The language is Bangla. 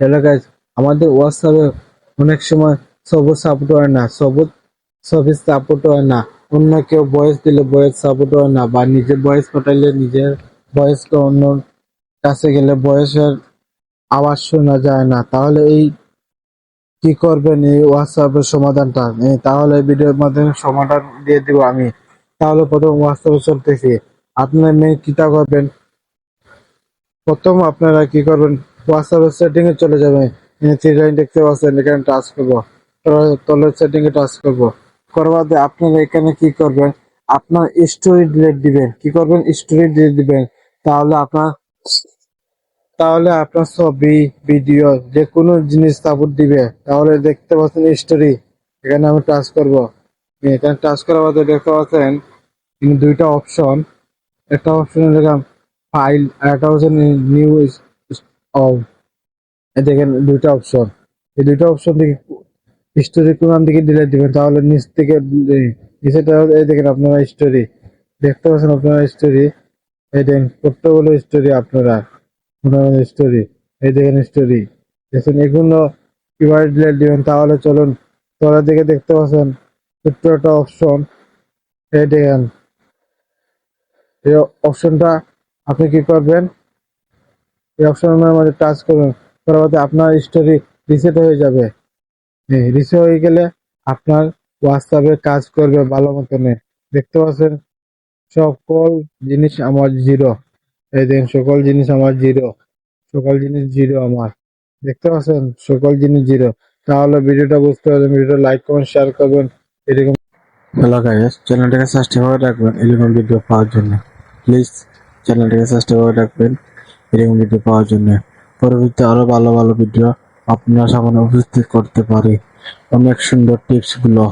হ্যালো গাইজ আমাদের হোয়াটসঅ্যাপে অনেক সময় সবুজ সাপোর্ট হয় না, সবুজ সবুজ সাপোর্ট হয় না। অন্য কেউ বয়স দিলে বয়স সাপোর্ট হয় না বা নিজের বয়স পাঠাইলে নিজের ভয়েসকে অন্য কাছে গেলে বয়সের আওয়াজ শোনা যায় না। তাহলে এই কি করবেন এই হোয়াটসঅ্যাপের সমাধানটা? তাহলে ভিডিওর মাধ্যমে সমাধান দিয়ে দিব আমি। তাহলে প্রথম হোয়াটসঅ্যাপে চলতেছি। আপনার মেয়ে কিতা করবেন? প্রথম আপনারা কি করবেন? হোয়াটসঅ্যাপের সেটিং এ চলে যাবেন থ্রি লাইন দেখতে পাচ্ছেন, এখানে টাচ করব। তলে- তলের এ টাচ করব। করবার পরে আপনারা এখানে কি করবেন? আপনার স্টোরি ডিলিট দিবেন। কি করবেন? স্টোরি ডিলিট দিবেন। তাহলে আপনার তাহলে আপনার ছবি ভিডিও যে কোনো জিনিস সাপোর্ট দিবে। তাহলে দেখতে পাচ্ছেন স্টোরি এখানে আমি টাচ করব। এখানে টাচ করার পরে দেখতে পাচ্ছেন দুইটা অপশন একটা অপশন দেখলাম ফাইল আর একটা হচ্ছে নিউ দেখেন, দুইটা অপশন এই দুইটা অপশন থেকে স্টোরি কোন দিকে ডিলিট দিবেন, তাহলে নিচ থেকে নিচে এই দেখেন আপনারা স্টোরি দেখতে পাচ্ছেন আপনারা স্টোরি এই দেখেন কতগুলো স্টোরি আপনারা স্টোরি এই দেখেন স্টোরি দেখছেন, এগুলো কীভাবে ডিলিট দিবেন, তাহলে চলুন, তলার দিকে দেখতে পাচ্ছেন, ছোট্ট একটা অপশন এই দেখেন, এই অপশনটা আপনি কি করবেন? এই অপশনের মধ্যে টাচ করবেন করার পরে আপনার স্টোরি রিসেট হয়ে যাবে। রিসেট হয়ে গেলে আপনার হোয়াটসঅ্যাপে কাজ করবে ভালো মতনে। দেখতে পাচ্ছেন? সকল জিনিস আমার জিরো এই দেখেন, সকল জিনিস আমার জিরো সকল জিনিস জিরো আমার। দেখতে পাচ্ছেন? সকল জিনিস জিরো তাহলে ভিডিওটা বুঝতে পারবেন, ভিডিওটা লাইক করবেন শেয়ার করবেন। এরকম হ্যালো গাইস চ্যানেলটাকে সাবস্ক্রাইব করে রাখবেন, এরকম ভিডিও পাওয়ার জন্য। প্লিজ চ্যানেলটাকে সাবস্ক্রাইব করে রাখবেন। ভিডিও পাওয়ার জন্য। পরবর্তীতে আরও ভালো ভালো ভিডিও আপনার সামনে উপস্থিত করতে পারি। অনেক সুন্দর টিপসগুলো।